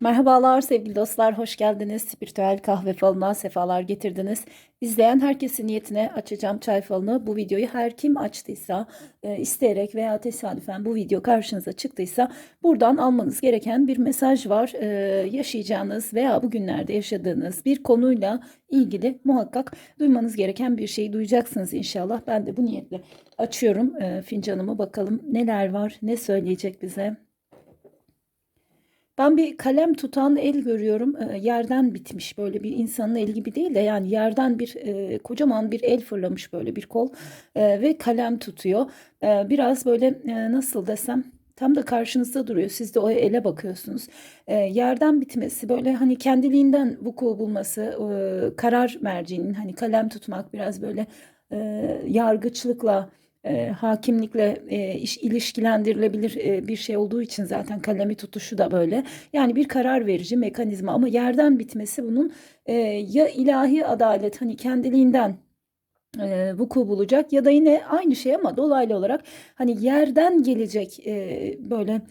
Merhabalar sevgili dostlar, hoş geldiniz. Spiritüel kahve falına sefalar getirdiniz. İzleyen herkesin niyetine açacağım çay falını. Bu videoyu her kim açtıysa, e, isteyerek veya tesadüfen bu video karşınıza çıktıysa buradan almanız gereken bir mesaj var. E, yaşayacağınız veya bugünlerde yaşadığınız bir konuyla ilgili muhakkak duymanız gereken bir şeyi duyacaksınız inşallah. Ben de bu niyetle açıyorum e, fincanımı bakalım neler var, ne söyleyecek bize. Ben bir kalem tutan el görüyorum. E, yerden bitmiş böyle bir insanın eli gibi değil de yani yerden bir e, kocaman bir el fırlamış böyle bir kol e, ve kalem tutuyor. E, biraz böyle e, nasıl desem tam da karşınızda duruyor. Siz de o ele bakıyorsunuz. E, yerden bitmesi böyle hani kendiliğinden vuku bulması e, karar merciğinin hani kalem tutmak biraz böyle e, yargıçlıkla e, hakimlikle e, iş, ilişkilendirilebilir e, bir şey olduğu için zaten kalemi tutuşu da böyle. Yani bir karar verici mekanizma ama yerden bitmesi bunun e, ya ilahi adalet hani kendiliğinden e, vuku bulacak ya da yine aynı şey ama dolaylı olarak hani yerden gelecek e, böyle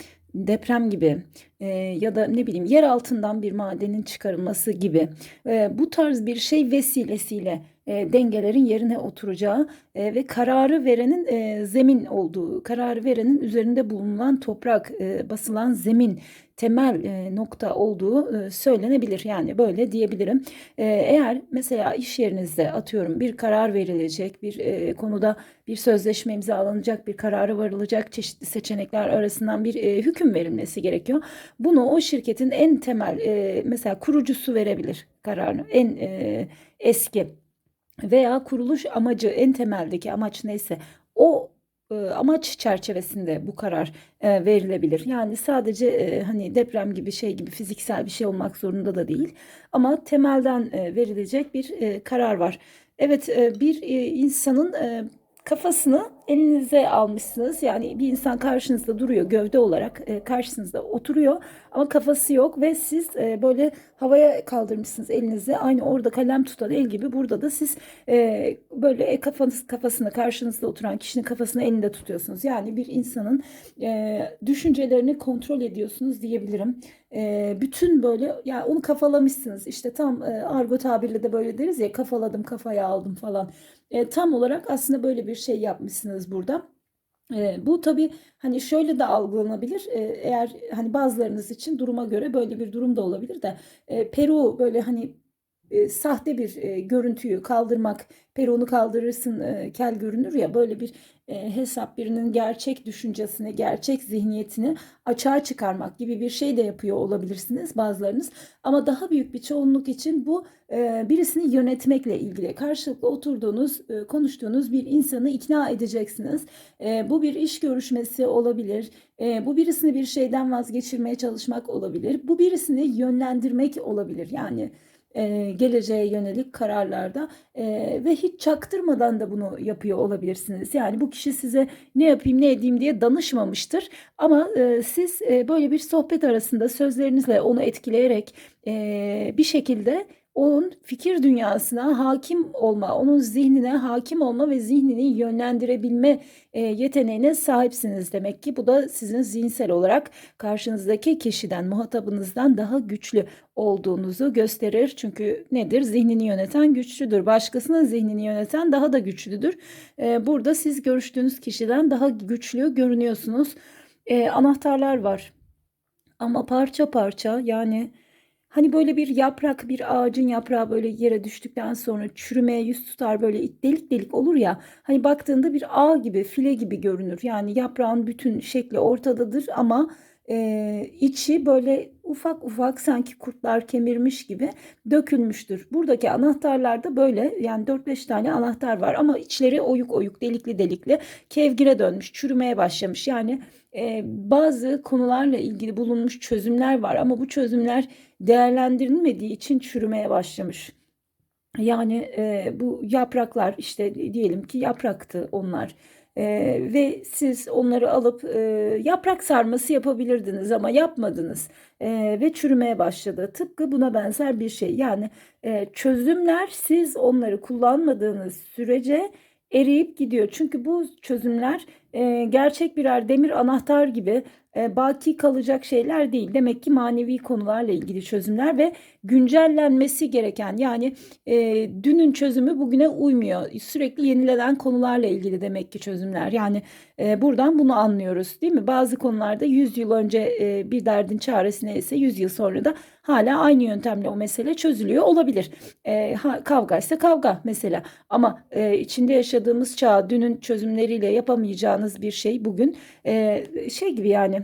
deprem gibi e, ya da ne bileyim yer altından bir madenin çıkarılması gibi e, bu tarz bir şey vesilesiyle e, dengelerin yerine oturacağı e, ve kararı verenin e, zemin olduğu, kararı verenin üzerinde bulunan toprak, e, basılan zemin temel e, nokta olduğu e, söylenebilir. Yani böyle diyebilirim. E, eğer mesela iş yerinizde atıyorum bir karar verilecek, bir e, konuda bir sözleşme imzalanacak, bir kararı varılacak çeşitli seçenekler arasından bir e, hüküm verilmesi gerekiyor. Bunu o şirketin en temel e, mesela kurucusu verebilir kararını. En e, eski veya kuruluş amacı en temeldeki amaç neyse amaç çerçevesinde bu karar e, verilebilir. Yani sadece e, hani deprem gibi şey gibi fiziksel bir şey olmak zorunda da değil. Ama temelden verilecek bir karar var. Evet bir insanın kafasını elinize almışsınız. Yani bir insan karşınızda duruyor gövde olarak e, karşınızda oturuyor ama kafası yok ve siz e, böyle havaya kaldırmışsınız elinizi. Aynı orada kalem tutan el gibi burada da siz e, böyle e, kafanız kafasını karşınızda oturan kişinin kafasını elinde tutuyorsunuz. Yani bir insanın e, düşüncelerini kontrol ediyorsunuz diyebilirim. Bütün böyle yani onu kafalamışsınız. İşte tam e, argo tabirle de böyle deriz ya kafaladım kafaya aldım falan. E, tam olarak aslında böyle bir şey yapmışsınız burada. E, bu tabii hani şöyle de algılanabilir. E, eğer hani bazılarınız için duruma göre böyle bir durum da olabilir de e, Peru böyle hani e, sahte bir e, görüntüyü kaldırmak, peronu kaldırırsın e, kel görünür ya böyle bir e, hesap birinin gerçek düşüncesini, gerçek zihniyetini açığa çıkarmak gibi bir şey de yapıyor olabilirsiniz bazılarınız. Ama daha büyük bir çoğunluk için bu e, birisini yönetmekle ilgili. Karşılıklı oturduğunuz, e, konuştuğunuz bir insanı ikna edeceksiniz. E, bu bir iş görüşmesi olabilir. E, bu birisini bir şeyden vazgeçirmeye çalışmak olabilir. Bu birisini yönlendirmek olabilir. Yani e, geleceğe yönelik kararlarda e, ve hiç çaktırmadan da bunu yapıyor olabilirsiniz. Yani bu kişi size ne yapayım ne edeyim diye danışmamıştır ama e, siz e, böyle bir sohbet arasında sözlerinizle onu etkileyerek bir şekilde onun fikir dünyasına hakim olma, onun zihnine hakim olma ve zihnini yönlendirebilme e, yeteneğine sahipsiniz demek ki. Bu da sizin zihinsel olarak karşınızdaki kişiden, muhatabınızdan daha güçlü olduğunuzu gösterir. Çünkü nedir? Zihnini yöneten güçlüdür. Başkasının zihnini yöneten daha da güçlüdür. E, burada siz görüştüğünüz kişiden daha güçlü görünüyorsunuz. E, anahtarlar var. Ama parça parça yani Hani böyle bir yaprak, bir ağacın yaprağı böyle yere düştükten sonra çürümeye yüz tutar böyle delik delik olur ya. Hani baktığında bir ağ gibi, file gibi görünür. Yani yaprağın bütün şekli ortadadır ama e, içi böyle ufak ufak sanki kurtlar kemirmiş gibi dökülmüştür. Buradaki anahtarlar da böyle yani 4-5 tane anahtar var ama içleri oyuk oyuk delikli delikli kevgire dönmüş çürümeye başlamış. Yani e, bazı konularla ilgili bulunmuş çözümler var ama bu çözümler değerlendirilmediği için çürümeye başlamış. Yani e, bu yapraklar işte diyelim ki yapraktı onlar. Ee, ve siz onları alıp e, yaprak sarması yapabilirdiniz ama yapmadınız e, ve çürümeye başladı. Tıpkı buna benzer bir şey. Yani e, çözümler siz onları kullanmadığınız sürece eriyip gidiyor. Çünkü bu çözümler e, gerçek birer demir anahtar gibi e, baki kalacak şeyler değil. Demek ki manevi konularla ilgili çözümler ve güncellenmesi gereken yani e, dünün çözümü bugüne uymuyor. Sürekli yenilenen konularla ilgili demek ki çözümler. Yani e, buradan bunu anlıyoruz değil mi? Bazı konularda 100 yıl önce e, bir derdin çaresi neyse 100 yıl sonra da hala aynı yöntemle o mesele çözülüyor olabilir. E, ha, kavga ise kavga mesela ama e, içinde yaşadığımız çağ dünün çözümleriyle yapamayacağınız bir şey bugün e, şey gibi yani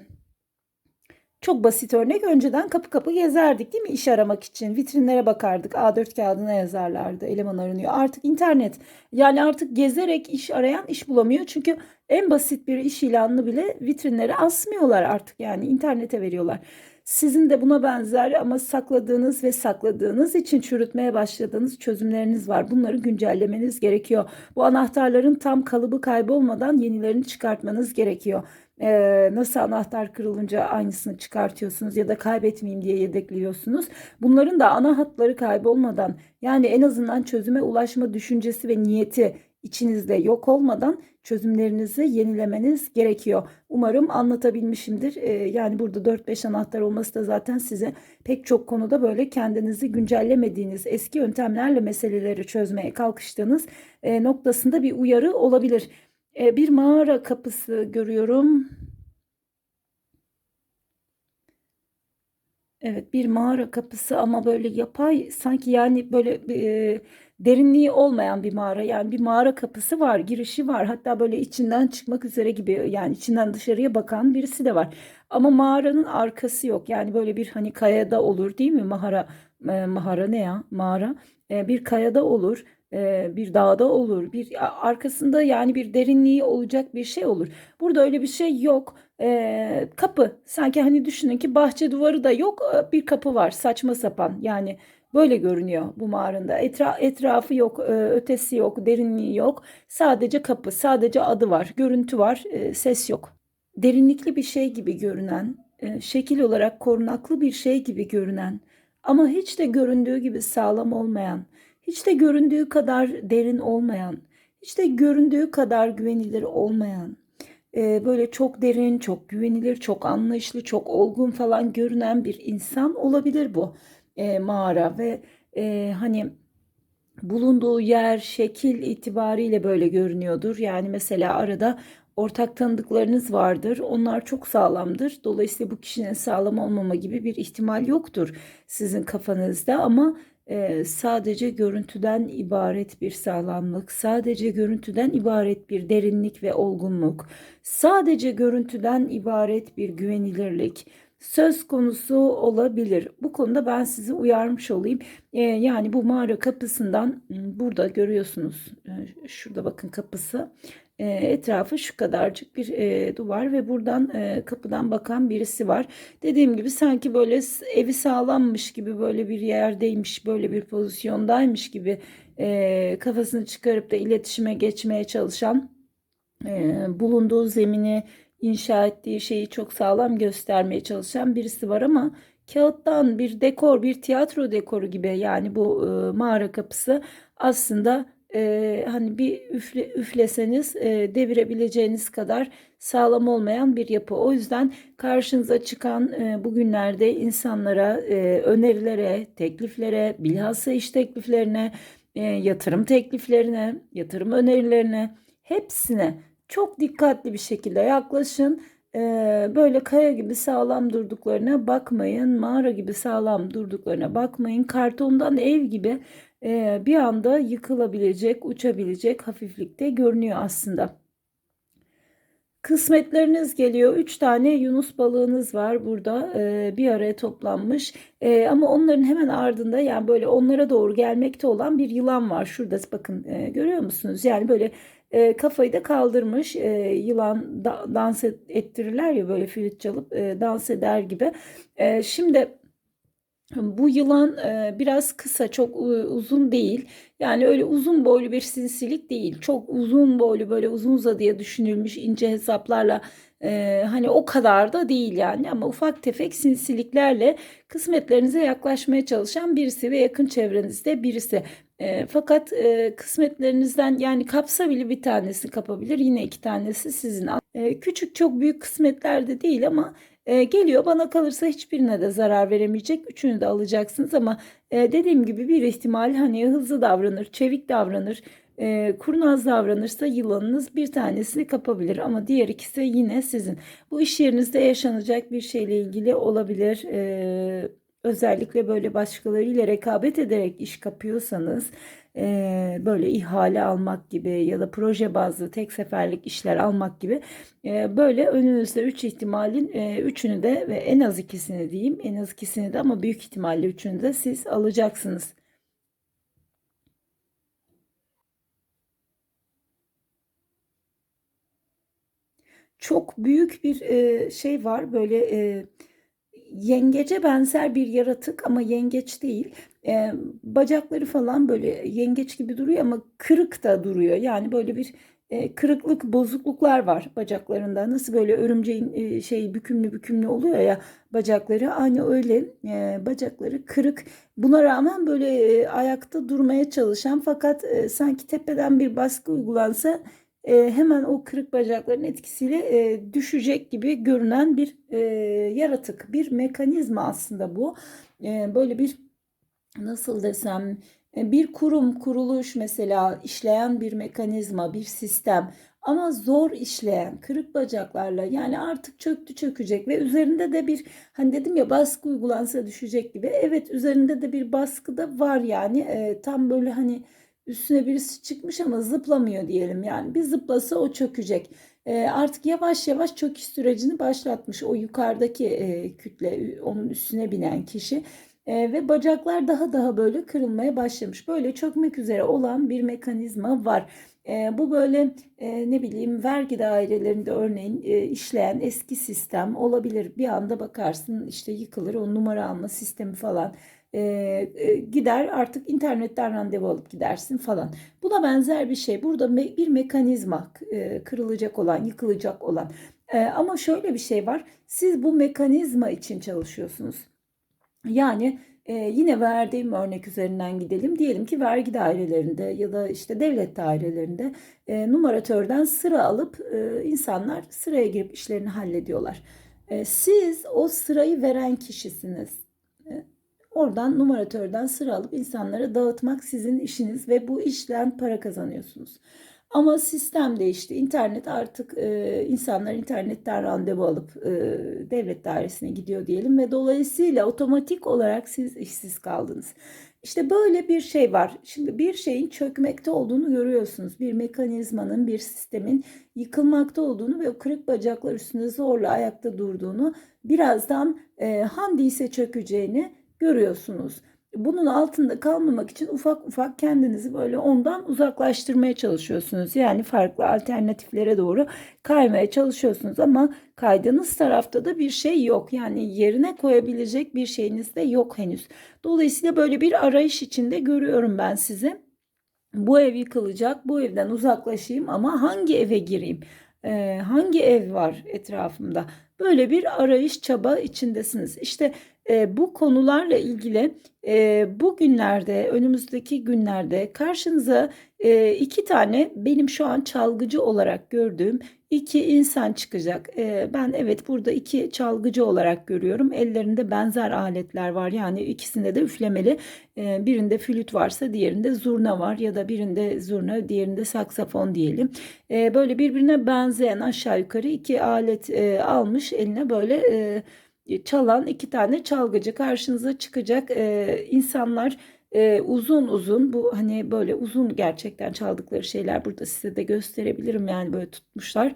çok basit örnek. Önceden kapı kapı gezerdik değil mi iş aramak için? Vitrinlere bakardık. A4 kağıdına yazarlardı. Eleman aranıyor. Artık internet. Yani artık gezerek iş arayan iş bulamıyor. Çünkü en basit bir iş ilanını bile vitrinlere asmıyorlar artık yani internete veriyorlar. Sizin de buna benzer ama sakladığınız ve sakladığınız için çürütmeye başladığınız çözümleriniz var. Bunları güncellemeniz gerekiyor. Bu anahtarların tam kalıbı kaybolmadan yenilerini çıkartmanız gerekiyor. Ee, nasıl anahtar kırılınca aynısını çıkartıyorsunuz ya da kaybetmeyeyim diye yedekliyorsunuz. Bunların da ana hatları kaybolmadan yani en azından çözüme ulaşma düşüncesi ve niyeti içinizde yok olmadan çözümlerinizi yenilemeniz gerekiyor. Umarım anlatabilmişimdir. Ee, yani burada 4-5 anahtar olması da zaten size pek çok konuda böyle kendinizi güncellemediğiniz eski yöntemlerle meseleleri çözmeye kalkıştığınız e, noktasında bir uyarı olabilir. E, bir mağara kapısı görüyorum. Evet bir mağara kapısı ama böyle yapay sanki yani böyle e, derinliği olmayan bir mağara yani bir mağara kapısı var girişi var. Hatta böyle içinden çıkmak üzere gibi yani içinden dışarıya bakan birisi de var. Ama mağaranın arkası yok. Yani böyle bir hani kayada olur değil mi? Mağara e, mağara ne ya? Mağara. E, bir kayada olur e, bir dağda olur bir arkasında yani bir derinliği olacak bir şey olur. Burada öyle bir şey yok. E, kapı. Sanki hani düşünün ki bahçe duvarı da yok e, bir kapı var saçma sapan. Yani böyle görünüyor bu mağarında Etra, etrafı yok e, ötesi yok derinliği yok. Sadece kapı sadece adı var görüntü var e, ses yok. Derinlikli bir şey gibi görünen e, şekil olarak korunaklı bir şey gibi görünen ama hiç de göründüğü gibi sağlam olmayan hiç de göründüğü kadar derin olmayan hiç de göründüğü kadar güvenilir olmayan böyle çok derin, çok güvenilir, çok anlayışlı, çok olgun falan görünen bir insan olabilir bu e, mağara ve e, hani bulunduğu yer, şekil itibariyle böyle görünüyordur. Yani mesela arada ortak tanıdıklarınız vardır. Onlar çok sağlamdır. Dolayısıyla bu kişinin sağlam olmama gibi bir ihtimal yoktur sizin kafanızda ama e, sadece görüntüden ibaret bir sağlamlık, sadece görüntüden ibaret bir derinlik ve olgunluk, sadece görüntüden ibaret bir güvenilirlik söz konusu olabilir. Bu konuda ben sizi uyarmış olayım. E, yani bu mağara kapısından burada görüyorsunuz. E, şurada bakın kapısı. E, etrafı şu kadarcık bir e, duvar ve buradan e, kapıdan bakan birisi var. Dediğim gibi sanki böyle evi sağlammış gibi böyle bir yerdeymiş böyle bir pozisyondaymış gibi e, kafasını çıkarıp da iletişime geçmeye çalışan e, bulunduğu zemini inşa ettiği şeyi çok sağlam göstermeye çalışan birisi var ama kağıttan bir dekor bir tiyatro dekoru gibi yani bu e, mağara kapısı aslında e, hani bir üfle, üfleseniz e, devirebileceğiniz kadar sağlam olmayan bir yapı. O yüzden karşınıza çıkan e, bugünlerde insanlara e, önerilere, tekliflere, bilhassa iş tekliflerine, e, yatırım tekliflerine, yatırım önerilerine hepsine çok dikkatli bir şekilde yaklaşın. Ee, böyle kaya gibi sağlam durduklarına bakmayın. Mağara gibi sağlam durduklarına bakmayın. Kartondan ev gibi e, bir anda yıkılabilecek, uçabilecek hafiflikte görünüyor aslında. Kısmetleriniz geliyor. Üç tane yunus balığınız var burada e, bir araya toplanmış. E, ama onların hemen ardında yani böyle onlara doğru gelmekte olan bir yılan var. Şurada bakın e, görüyor musunuz? Yani böyle e, kafayı da kaldırmış. E, yılan da, dans ettirirler ya böyle flüt çalıp e, dans eder gibi. E, şimdi bu yılan e, biraz kısa, çok uzun değil. Yani öyle uzun boylu bir sinsilik değil. Çok uzun boylu böyle uzun uzadıya düşünülmüş ince hesaplarla e, hani o kadar da değil yani ama ufak tefek sinsiliklerle kısmetlerinize yaklaşmaya çalışan birisi ve yakın çevrenizde birisi. E, fakat e, kısmetlerinizden yani kapsa bile bir tanesi kapabilir. Yine iki tanesi sizin Eee, küçük çok büyük kısmetler de değil ama eee, geliyor bana kalırsa hiçbirine de zarar veremeyecek. Üçünü de alacaksınız ama eee, dediğim gibi bir ihtimal hani hızlı davranır, çevik davranır, eee, kurnaz davranırsa yılanınız bir tanesini kapabilir ama diğer ikisi yine sizin. Bu iş yerinizde yaşanacak bir şeyle ilgili olabilir. Eee, özellikle böyle başkalarıyla rekabet ederek iş kapıyorsanız e, böyle ihale almak gibi ya da proje bazlı tek seferlik işler almak gibi e, böyle önünüzde 3 ihtimalin 3'ünü de ve en az ikisini diyeyim en az ikisini de ama büyük ihtimalle üçünü de siz alacaksınız. Çok büyük bir e, şey var böyle e, yengece benzer bir yaratık ama yengeç değil. E, bacakları falan böyle yengeç gibi duruyor ama kırık da duruyor. Yani böyle bir e, kırıklık, bozukluklar var bacaklarında. Nasıl böyle örümceğin e, şey bükümlü bükümlü oluyor ya bacakları. Aynı öyle e, bacakları kırık. Buna rağmen böyle e, ayakta durmaya çalışan fakat e, sanki tepeden bir baskı uygulansa e, hemen o kırık bacakların etkisiyle e, düşecek gibi görünen bir e, yaratık, bir mekanizma aslında bu. E, böyle bir nasıl desem e, bir kurum, kuruluş mesela işleyen bir mekanizma, bir sistem. Ama zor işleyen kırık bacaklarla yani artık çöktü çökecek ve üzerinde de bir hani dedim ya baskı uygulansa düşecek gibi. Evet üzerinde de bir baskı da var yani. E, tam böyle hani üstüne birisi çıkmış ama zıplamıyor diyelim yani bir zıplasa o çökecek. E, artık yavaş yavaş çöküş sürecini başlatmış o yukarıdaki e, kütle onun üstüne binen kişi. E, ve bacaklar daha daha böyle kırılmaya başlamış. Böyle çökmek üzere olan bir mekanizma var. E, bu böyle e, ne bileyim vergi dairelerinde örneğin e, işleyen eski sistem olabilir. Bir anda bakarsın işte yıkılır o numara alma sistemi falan e, e, gider artık internetten randevu alıp gidersin falan. Buna benzer bir şey. Burada me bir mekanizma e, kırılacak olan, yıkılacak olan. E, ama şöyle bir şey var. Siz bu mekanizma için çalışıyorsunuz. Yani e, yine verdiğim örnek üzerinden gidelim. Diyelim ki vergi dairelerinde ya da işte devlet dairelerinde e, numaratörden sıra alıp e, insanlar sıraya girip işlerini hallediyorlar. E, siz o sırayı veren kişisiniz. Oradan numaratörden sıra alıp insanlara dağıtmak sizin işiniz ve bu işten para kazanıyorsunuz. Ama sistem değişti. İnternet artık e, insanlar internetten randevu alıp e, devlet dairesine gidiyor diyelim ve dolayısıyla otomatik olarak siz işsiz kaldınız. İşte böyle bir şey var. Şimdi bir şeyin çökmekte olduğunu görüyorsunuz. Bir mekanizmanın, bir sistemin yıkılmakta olduğunu ve kırık bacaklar üstünde zorla ayakta durduğunu, birazdan e, handi ise çökeceğini görüyorsunuz bunun altında kalmamak için ufak ufak kendinizi böyle ondan uzaklaştırmaya çalışıyorsunuz. Yani farklı alternatiflere doğru kaymaya çalışıyorsunuz ama kaydığınız tarafta da bir şey yok. Yani yerine koyabilecek bir şeyiniz de yok henüz. Dolayısıyla böyle bir arayış içinde görüyorum ben sizi. Bu ev yıkılacak, bu evden uzaklaşayım ama hangi eve gireyim? Ee, hangi ev var etrafımda? Böyle bir arayış çaba içindesiniz. İşte e, bu konularla ilgili e, bu günlerde, önümüzdeki günlerde karşınıza e, iki tane benim şu an çalgıcı olarak gördüğüm iki insan çıkacak. E, ben evet burada iki çalgıcı olarak görüyorum. Ellerinde benzer aletler var. Yani ikisinde de üflemeli. E, birinde flüt varsa diğerinde zurna var ya da birinde zurna, diğerinde saksafon diyelim. E, böyle birbirine benzeyen aşağı yukarı iki alet e, almış eline böyle e, çalan iki tane çalgıcı karşınıza çıkacak e, insanlar e, uzun uzun bu hani böyle uzun gerçekten çaldıkları şeyler burada size de gösterebilirim yani böyle tutmuşlar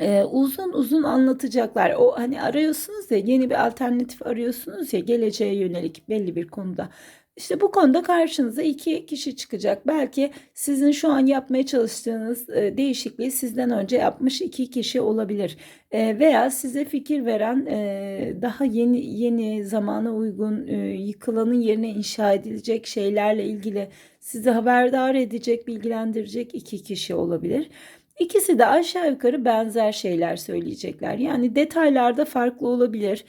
ee, uzun uzun anlatacaklar. O hani arıyorsunuz ya yeni bir alternatif arıyorsunuz ya geleceğe yönelik belli bir konuda. İşte bu konuda karşınıza iki kişi çıkacak. Belki sizin şu an yapmaya çalıştığınız e, değişikliği sizden önce yapmış iki kişi olabilir. E, veya size fikir veren e, daha yeni yeni zamana uygun yıkılanın yerine inşa edilecek şeylerle ilgili sizi haberdar edecek, bilgilendirecek iki kişi olabilir. İkisi de aşağı yukarı benzer şeyler söyleyecekler. Yani detaylarda farklı olabilir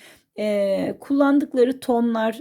kullandıkları tonlar,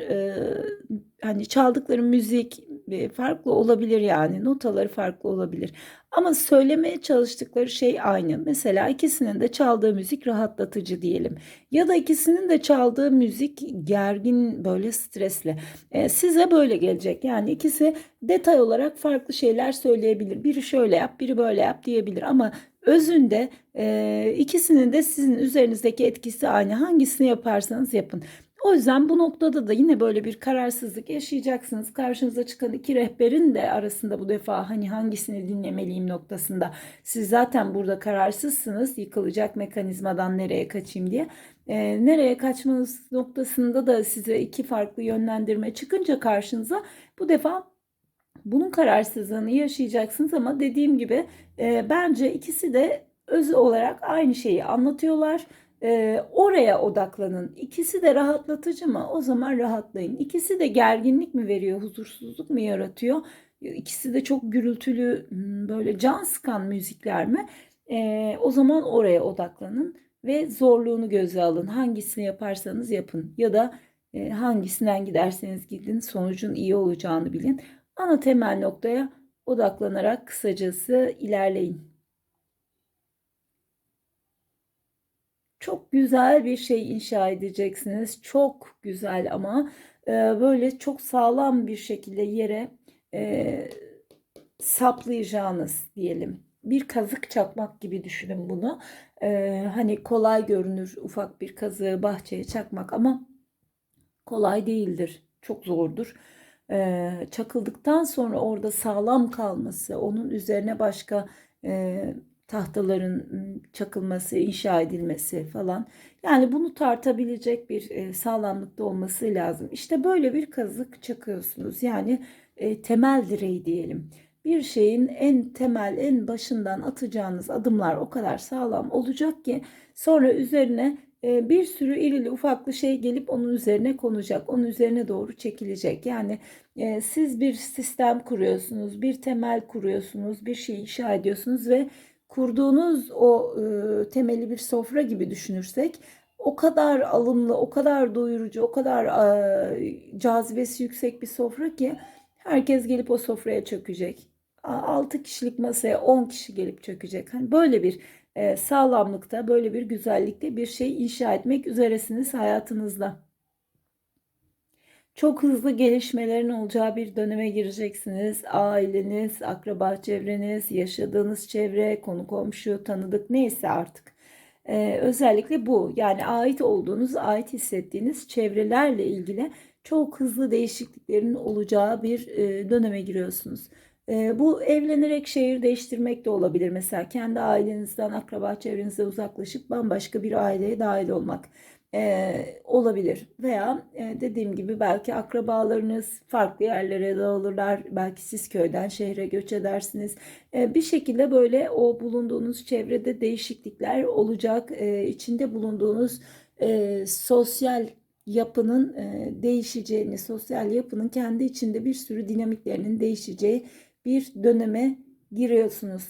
hani çaldıkları müzik e, farklı olabilir yani notaları farklı olabilir. Ama söylemeye çalıştıkları şey aynı. Mesela ikisinin de çaldığı müzik rahatlatıcı diyelim. Ya da ikisinin de çaldığı müzik gergin böyle stresli. E, size böyle gelecek. Yani ikisi detay olarak farklı şeyler söyleyebilir. Biri şöyle yap, biri böyle yap diyebilir ama özünde e, ikisinin de sizin üzerinizdeki etkisi aynı. Hangisini yaparsanız yapın. O yüzden bu noktada da yine böyle bir kararsızlık yaşayacaksınız. Karşınıza çıkan iki rehberin de arasında bu defa hani hangisini dinlemeliyim noktasında. Siz zaten burada kararsızsınız yıkılacak mekanizmadan nereye kaçayım diye. E, nereye kaçmanız noktasında da size iki farklı yönlendirme çıkınca karşınıza bu defa bunun kararsızlığını yaşayacaksınız ama dediğim gibi e, bence ikisi de öz olarak aynı şeyi anlatıyorlar e, oraya odaklanın. İkisi de rahatlatıcı mı? O zaman rahatlayın. İkisi de gerginlik mi veriyor, huzursuzluk mu yaratıyor? İkisi de çok gürültülü, hmm, böyle can sıkan müzikler mi? E, o zaman oraya odaklanın ve zorluğunu göze alın. Hangisini yaparsanız yapın ya da e, hangisinden giderseniz gidin sonucun iyi olacağını bilin. Ana temel noktaya odaklanarak kısacası ilerleyin. Çok güzel bir şey inşa edeceksiniz. Çok güzel ama e, böyle çok sağlam bir şekilde yere e, saplayacağınız diyelim. Bir kazık çakmak gibi düşünün bunu. E, hani kolay görünür ufak bir kazığı bahçeye çakmak ama kolay değildir. Çok zordur. E, çakıldıktan sonra orada sağlam kalması, onun üzerine başka e, tahtaların çakılması, inşa edilmesi falan. Yani bunu tartabilecek bir e, sağlamlıkta olması lazım. İşte böyle bir kazık çakıyorsunuz. Yani e, temel direği diyelim. Bir şeyin en temel, en başından atacağınız adımlar o kadar sağlam olacak ki sonra üzerine bir sürü irili ufaklı şey gelip onun üzerine konacak. Onun üzerine doğru çekilecek. Yani siz bir sistem kuruyorsunuz, bir temel kuruyorsunuz, bir şey inşa ediyorsunuz ve kurduğunuz o e, temeli bir sofra gibi düşünürsek o kadar alımlı, o kadar doyurucu, o kadar e, cazibesi yüksek bir sofra ki herkes gelip o sofraya çökecek. 6 kişilik masaya 10 kişi gelip çökecek. Hani böyle bir e, sağlamlıkta, böyle bir güzellikte bir şey inşa etmek üzeresiniz hayatınızda çok hızlı gelişmelerin olacağı bir döneme gireceksiniz. Aileniz, akraba çevreniz, yaşadığınız çevre, konu komşu, tanıdık neyse artık. Ee, özellikle bu yani ait olduğunuz, ait hissettiğiniz çevrelerle ilgili çok hızlı değişikliklerin olacağı bir e, döneme giriyorsunuz. E, bu evlenerek şehir değiştirmek de olabilir. Mesela kendi ailenizden, akraba çevrenizden uzaklaşıp bambaşka bir aileye dahil olmak e, olabilir. Veya e, dediğim gibi belki akrabalarınız farklı yerlere dağılırlar. Belki siz köyden şehre göç edersiniz. E, bir şekilde böyle o bulunduğunuz çevrede değişiklikler olacak. E, içinde bulunduğunuz sosyal yapının değişeceğini, sosyal yapının kendi içinde bir sürü dinamiklerinin değişeceği bir döneme giriyorsunuz.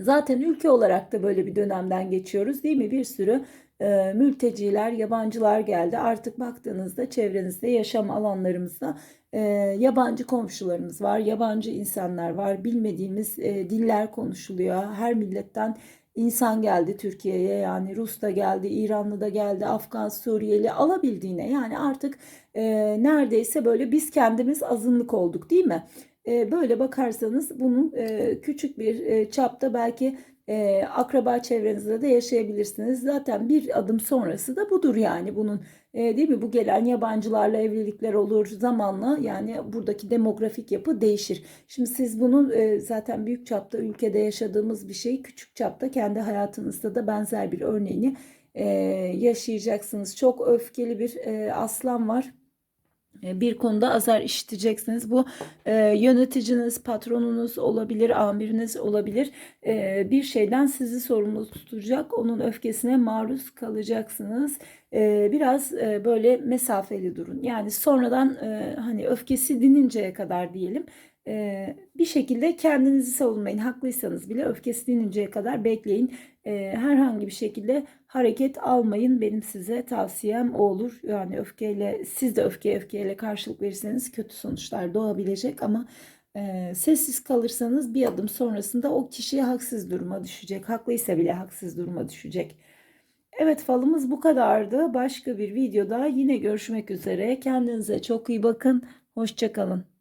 Zaten ülke olarak da böyle bir dönemden geçiyoruz değil mi? Bir sürü e, mülteciler, yabancılar geldi. Artık baktığınızda çevrenizde yaşam alanlarımızda e, yabancı komşularımız var, yabancı insanlar var. Bilmediğimiz e, diller konuşuluyor. Her milletten insan geldi Türkiye'ye yani Rus da geldi, İranlı da geldi, Afgan, Suriyeli alabildiğine yani artık e, neredeyse böyle biz kendimiz azınlık olduk değil mi? E, böyle bakarsanız bunun e, küçük bir e, çapta belki e, akraba çevrenizde de yaşayabilirsiniz. Zaten bir adım sonrası da budur yani bunun değil mi? Bu gelen yabancılarla evlilikler olur zamanla yani buradaki demografik yapı değişir. Şimdi siz bunun zaten büyük çapta ülkede yaşadığımız bir şey küçük çapta kendi hayatınızda da benzer bir örneğini yaşayacaksınız. Çok öfkeli bir aslan var bir konuda azar işiteceksiniz. Bu e, yöneticiniz, patronunuz olabilir, amiriniz olabilir. E, bir şeyden sizi sorumlu tutacak. Onun öfkesine maruz kalacaksınız. E, biraz e, böyle mesafeli durun. Yani sonradan e, hani öfkesi dininceye kadar diyelim. Bir şekilde kendinizi savunmayın. Haklıysanız bile öfkesi dininceye kadar bekleyin. Herhangi bir şekilde hareket almayın. Benim size tavsiyem o olur. Yani öfkeyle siz de öfke öfkeyle karşılık verirseniz kötü sonuçlar doğabilecek ama sessiz kalırsanız bir adım sonrasında o kişi haksız duruma düşecek. Haklıysa bile haksız duruma düşecek. Evet falımız bu kadardı. Başka bir videoda yine görüşmek üzere. Kendinize çok iyi bakın. Hoşçakalın.